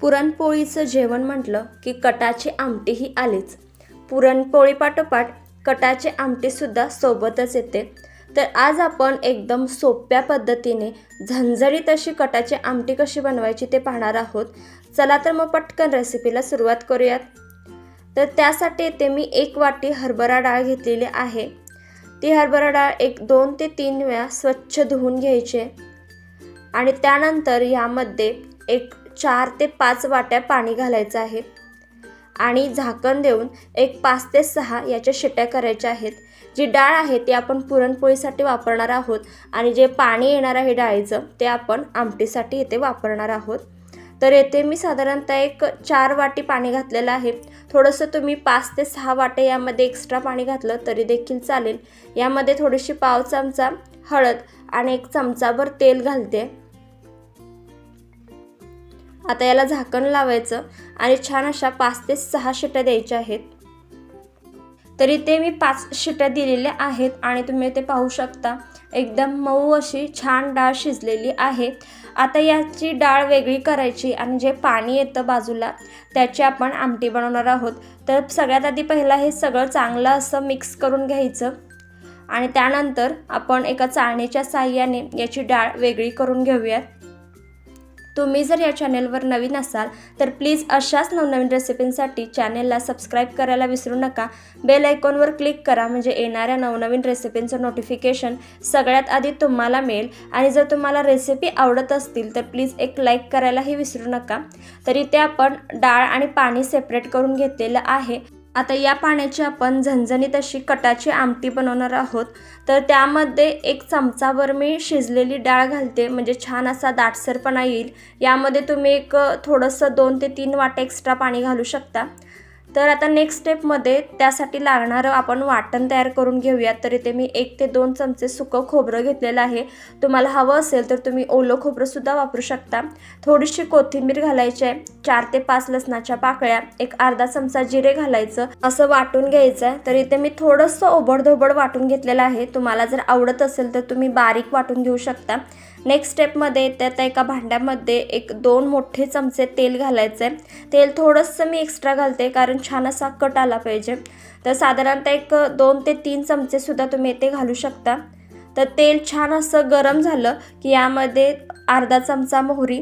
पुरणपोळीचं जेवण म्हटलं की कटाची आमटीही आलीच. पुरणपोळीपाठोपाठ कटाची आमटीसुद्धा सोबतच येते. तर आज आपण एकदम सोप्या पद्धतीने झणझणीत अशी कटाची आमटी कशी बनवायची ते पाहणार आहोत. चला तर मग पटकन रेसिपीला सुरुवात करूयात. तर त्यासाठी येथे मी एक वाटी हरभरा डाळ घेतलेली आहे. ती हरभरा डाळ एक दोन ते तीन वेळा स्वच्छ धुवून घ्यायचे आणि त्यानंतर यामध्ये एक चार ते पाच वाट्या पाणी घालायचं आहे. आणि झाकण देऊन एक पाच ते सहा याच्या शिट्या करायच्या आहेत. जी डाळ आहे ती आपण पुरणपोळीसाठी वापरणार आहोत आणि जे पाणी येणार आहे डाळीचं ते आपण आमटीसाठी येथे वापरणार आहोत. तर येथे मी साधारणतः एक चार वाटी पाणी घातलेलं आहे. थोडंसं तुम्ही पाच ते सहा वाटे यामध्ये एक्स्ट्रा पाणी घातलं तरी देखील चालेल. यामध्ये थोडीशी पाव चमचा हळद आणि एक चमचाभर तेल घालते. आता याला झाकण लावायचं आणि छान अशा पाच ते सहा शिट्या द्यायच्या आहेत. तर इथे मी पाच शिट्या दिलेल्या आहेत आणि तुम्ही ते पाहू शकता. एकदम मऊ अशी छान डाळ शिजलेली आहे. आता याची डाळ वेगळी करायची आणि जे पाणी येतं बाजूला त्याची आपण आमटी बनवणार आहोत. तर सगळ्यात आधी पहिला हे सगळं चांगलं असं मिक्स करून घ्यायचं आणि त्यानंतर आपण एका चाळणीच्या साह्याने याची डाळ वेगळी करून घेऊयात. तुम्ही जर या चॅनेलवर नवीन असाल तर प्लीज अशाच नवनवीन रेसिपींसाठी चॅनेलला सबस्क्राईब करायला विसरू नका. बेल आयकॉनवर क्लिक करा म्हणजे येणाऱ्या नवनवीन रेसिपींचं नोटिफिकेशन सगळ्यात आधी तुम्हाला मिळेल. आणि जर तुम्हाला रेसिपी आवडत असतील तर प्लीज एक लाईक करायलाही विसरू नका. तर इथे आपण डाळ आणि पाणी सेपरेट करून घेतलेलं आहे. आता या पाण्याची आपण झणझणीत अशी कटाची आमटी बनवणार आहोत. तर त्यामध्ये एक चमचाभर मी शिजलेली डाळ घालते म्हणजे छान असा दाटसरपणा येईल. यामध्ये तुम्ही एक थोडंसं दोन ते तीन वाटे एक्स्ट्रा पाणी घालू शकता. तर आता नेक्स्ट स्टेपमध्ये त्यासाठी लागणारं आपण वाटण तयार करून घेऊयात. तर इथे मी एक ते दोन चमचे सुकं खोबरं घेतलेलं आहे. तुम्हाला हवं असेल तर तुम्ही ओलं खोबरंसुद्धा वापरू शकता. थोडीशी कोथिंबीर घालायची आहे. चार ते पाच लसणाच्या पाकळ्या एक अर्धा चमचा जिरे घालायचं असं वाटून घ्यायचं. आहे तर इथे मी थोडंसं ओबडधोबड वाटून घेतलेलं आहे. तुम्हाला जर आवडत असेल तर तुम्ही बारीक वाटून घेऊ शकता. नेक्स्ट स्टेपमध्ये त्यात एका भांड्यामध्ये एक दोन मोठे चमचे तेल घालायचं आहे तेल थोडंसं मी एक्स्ट्रा घालते कारण छान असा कट आला पाहिजे. तर साधारणतः एक दोन ते तीन चमचेसुद्धा तुम्ही ते घालू शकता. तर तेल छान असं गरम झालं की यामध्ये अर्धा चमचा मोहरी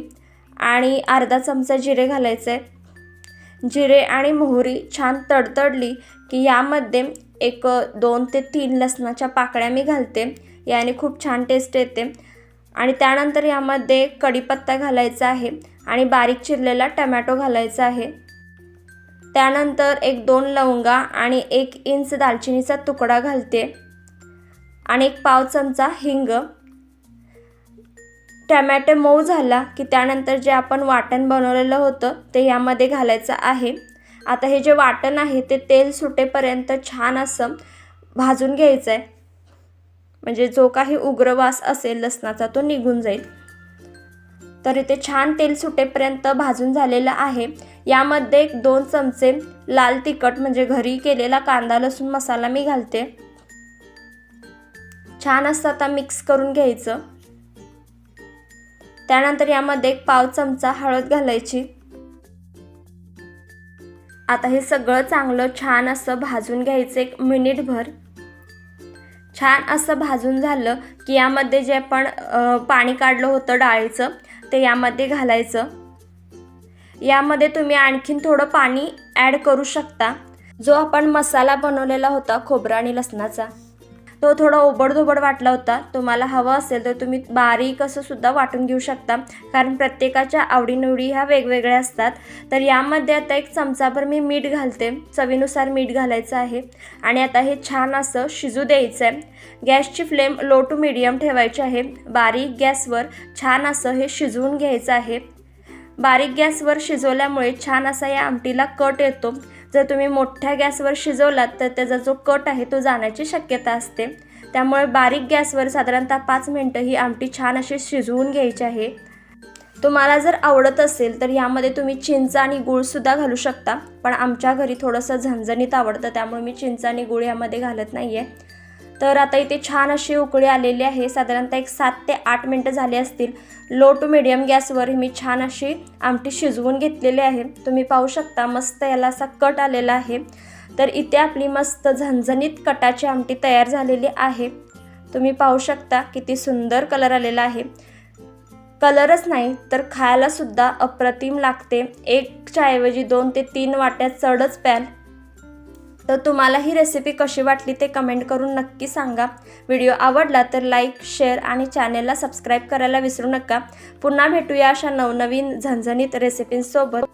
आणि अर्धा चमचा जिरे घालायचे. आहे जिरे आणि मोहरी छान तडतडली की यामध्ये एक दोन ते तीन लसणाच्या पाकळ्या मी घालते. याने खूप छान टेस्ट येते. आणि त्यानंतर यामध्ये कढीपत्ता घालायचा आहे आणि बारीक चिरलेला टमॅटो घालायचा आहे. त्यानंतर एक दोन लवंगा आणि एक इंच दालचिनीचा तुकडा घालते. आणि एक पाव चमचा हिंग. टमॅटो मऊ झाला की त्यानंतर जे आपण वाटण बनवलेलं होतं ते यामध्ये घालायचं आहे. आता हे जे वाटण आहे ते तेल सुटेपर्यंत छान असं भाजून घ्यायचं आहे म्हणजे जो काही उग्रवास असेल लसणाचा तो निघून जाईल. तर इथे छान तेल सुटेपर्यंत भाजून झालेलं आहे. यामध्ये एक दोन चमचे लाल तिखट म्हणजे घरी केलेला कांदा लसूण मसाला मी घालते. छान असं आता मिक्स करून घ्यायचं. त्यानंतर यामध्ये एक पाव चमचा हळद घालायची. आता हे सगळं चांगलं छान असं भाजून घ्यायचं एक मिनिटभर. छान असं भाजून झालं की यामध्ये जे आपण पाणी काढलं होतं डाळीचं ते यामध्ये घालायचं. यामध्ये तुम्ही आणखीन थोडं पाणी ॲड करू शकता. जो आपण मसाला बनवलेला होता खोबरा आणि लसणाचा. तो थोडा ओबडधोबड वाटला होता. तुम्हाला हवं असेल तर तुम्ही बारीक असं सुद्धा वाटून घेऊ शकता. कारण प्रत्येकाच्या आवडीनिवडी ह्या वेगवेगळ्या असतात. तर यामध्ये आता एक चमचाभर मी मीठ घालते. चवीनुसार मीठ घालायचं आहे. आणि आता हे छान असं शिजू द्यायचं आहे गॅसची फ्लेम लो टू मिडियम ठेवायची आहे. बारीक गॅसवर छान असं हे शिजवून घ्यायचं आहे. बारीक गॅसवर शिजवल्यामुळे छान असा या आमटीला कट येतो. जर तुम्ही मोठ्या गॅसवर शिजवलात तर त्याचा जो कट आहे तो जाण्याची शक्यता असते. त्यामुळे बारीक गॅसवर साधारणतः पाच मिनटं ही आमटी छान अशी शिजवून घ्यायची आहे. तुम्हाला जर आवडत असेल तर यामध्ये तुम्ही चिंच आणि गूळसुद्धा घालू शकता. पण आमच्या घरी थोडंसं झणझणीत आवडतं त्यामुळे मी चिंच आणि गुळ यामध्ये घालत नाही आहे तर आता इथे छान अशी उकळी आलेली आहे. साधारणतः एक सात ते आठ मिनटं झाली असतील. लो टू मिडियम गॅसवर मी छान अशी आमटी शिजवून घेतलेली आहे. तुम्ही पाहू शकता मस्त याला असा कट आलेला आहे. तर इथे आपली मस्त झणझणीत कटाची आमटी तयार झालेली आहे. तुम्ही पाहू शकता किती सुंदर कलर आलेला आहे. कलरच नाही तर खायलासुद्धा अप्रतिम लागते. एकच्याऐवजी दोन ते तीन वाट्या चढच प्याल. तर तुम्हाला ही रेसिपी कशी वाटली ते कमेंट करून नक्की सांगा. व्हिडिओ आवडला तर लाईक शेअर आणि चॅनेलला सबस्क्राईब करायला विसरू नका. पुन्हा भेटूया अशा नवनवीन झणझणीत रेसिपींसोबत